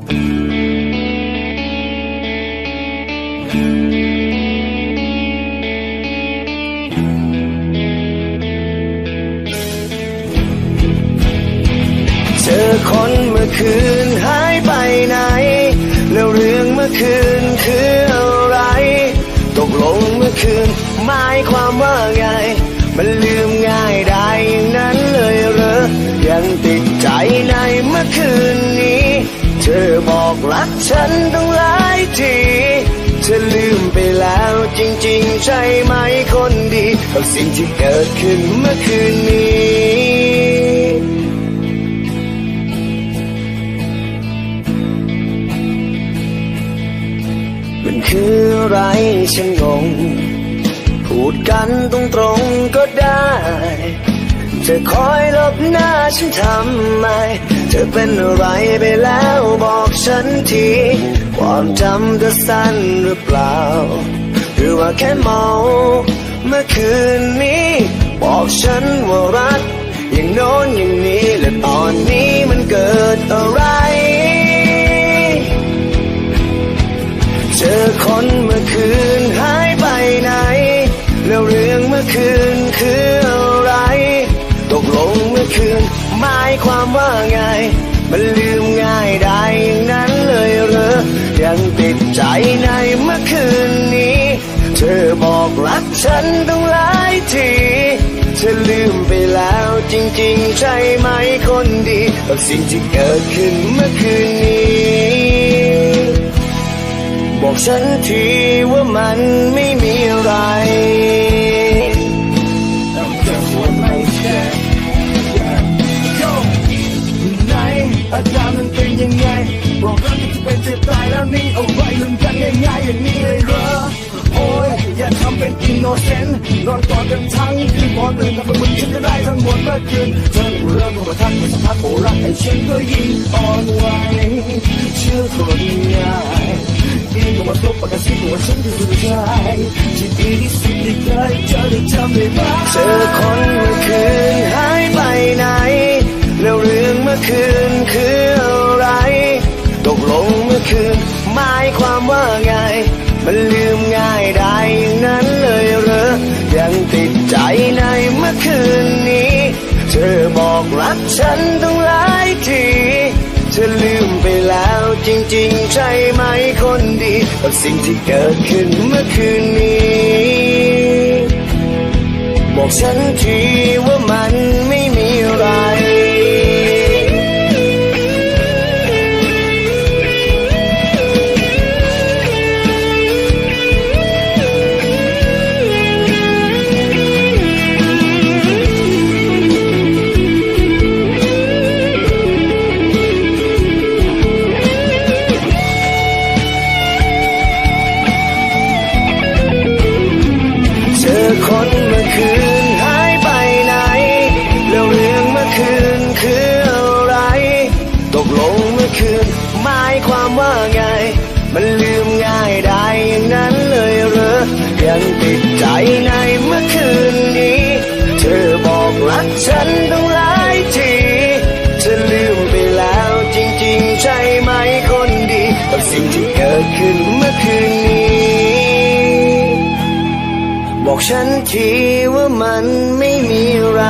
เจอคนเมื่อคืนหายไปไหน แล้วเรื่องเมื่อคืนคืออะไร ตกลงเมื่อคืนหมายความว่าไง มันลืมง่ายได้อย่างนั้นเลยเหรอยังติด อบอกรักฉันต้องหลายทีเธอลืมไปแล้วจริงๆ ใช่ไหมคนดีกับสิ่งที่เกิดขึ้นเมื่อคืนนี้มันคืออะไรฉันงง พูดกันตรงๆก็ได้ จะคอยลบหน้าฉันทำไม เธอเป็นอะไรไปแล้วบอกฉันที ความจำเธอสั้นหรือเปล่า หรือว่าแค่เมาเมื่อคืนนี้ บอกฉันว่ารัก อย่างโน้นอย่างนี้และตอนนี้มันเกิดอะไรเจอคนเมื่อคืนหายไปไหน แล้วเรื่องเมื่อคืนายความว่าไง มันลืมง่ายได้อย่างนั้นเลยเหรอ ยังติดใจในเมื่อคืนนี้ เธอบอกรักฉันต้องหลายทีเธอลืมไปแล้วจริงๆ ใช่ไหมคนดีกับสิ่งที่เกิดขึ้นเมื่อคืนนี้ บอกฉันทีว่ามันไม่มีอะไร จะเป็นจะตายแล้วนี่เอาไว้ลืมกันง่ายๆอย่างนี้เลยเหรอโอ้ยอย่าทำเป็นอินโนเซนต์นอนกอดกันทั้งคืนพอตื่นมาเป็นมึงฉันจะได้ทั้งหมดเมื่อคืนเธอเริ่มมาทักมาสัมผัสโอรักไอ้ฉันก็ยิ่งอ่อนไหวเชื่อคนง่ายยิ่งกว่ามาตบปากกาซิหัวฉันคือผู้ชายที่ดีที่สุดที่เคยเจอได้จำได้ไหมเจอคนเมื่อคืน บอกรักฉันต้องหลายทีเธอลืมไปแล้วจริงๆ ใช่ไหมคนดี กับสิ่งที่เกิดขึ้นเมื่อคืนนี้ บอกฉันทีว่ามัน คนเมื่อคืนหายไปไหน แล้วเรื่องเมื่อคืนคืออะไร ตกลงเมื่อคืนหมายความว่าไง มันลืมง่ายได้อย่างนั้นเลยเหรอ ยังติดใจในเมื่อคืนนี้ เธอบอกรักฉันต้อง ฉันทีว่ามันไม่มีอะ